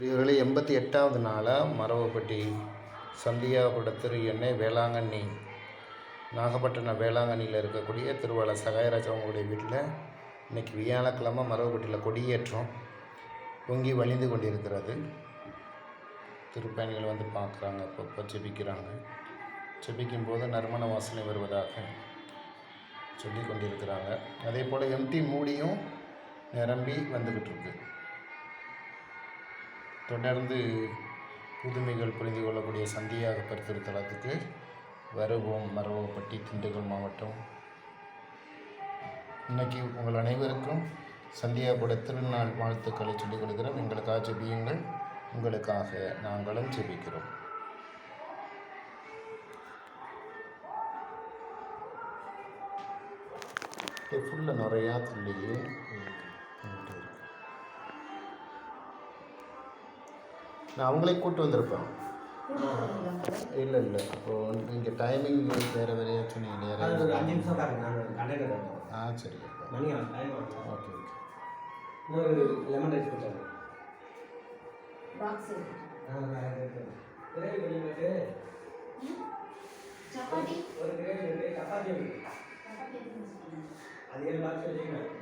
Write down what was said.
உரியவர்களே எண்பத்தி எட்டாவது நாளாக மரவப்பட்டி சந்தியாபுர திரு எண்ணெய் வேளாங்கண்ணி. நாகப்பட்டினம் வேளாங்கண்ணியில் இருக்கக்கூடிய திருவாள சகாயராஜ் அவங்களுடைய வீட்டில் இன்னைக்கு வியாழக்கிழமை மரவப்பட்டியில் கொடியேற்றம் பொங்கி வழிந்து கொண்டிருக்கிறது. திருப்பயணிகள் வந்து பார்க்குறாங்க அப்பப்போ ஜெபிக்கிறாங்க ஜெபிக்கும் போது நறுமண வாசனை வருவதாக சொல்லி கொண்டிருக்கிறாங்க. அதே போல் எம்டி மூடியும் நிரம்பி வந்துக்கிட்டு இருக்கு. தொடர்ந்து புதுமைகள் புரிந்து கொள்ளக்கூடிய சந்தியாக பரிசுத்தலத்துக்கு வருவோம். மரவப்பட்டி திண்டுக்கல் மாவட்டம். இன்றைக்கி உங்கள் அனைவருக்கும் சந்தியாபுட திருநாள் வாழ்த்துக்களை சொல்லிக் கொடுக்கிறோம். எங்களுக்காக ஜெபியுங்கள். உங்களுக்காக நாங்களும் ஜெபிக்கிறோம். ஃபுல்லாக நிறையா தள்ளி நான் அவங்களே கூட்டு வந்திருப்பேன். இல்லை இல்லை. இப்போது நீங்கள் டைமிங் வேறு வேறையா சொன்னீங்க அஞ்சு நிமிஷம் ஆ சரி மணி ஓகே ஓகே. லெமன் ரைஸ் கொடுத்தாங்க சப்பாத்தி. ஒரு கிரேவி சப்பாத்தி? அது ஏழு பாக்ஸ் வச்சுக்கணும்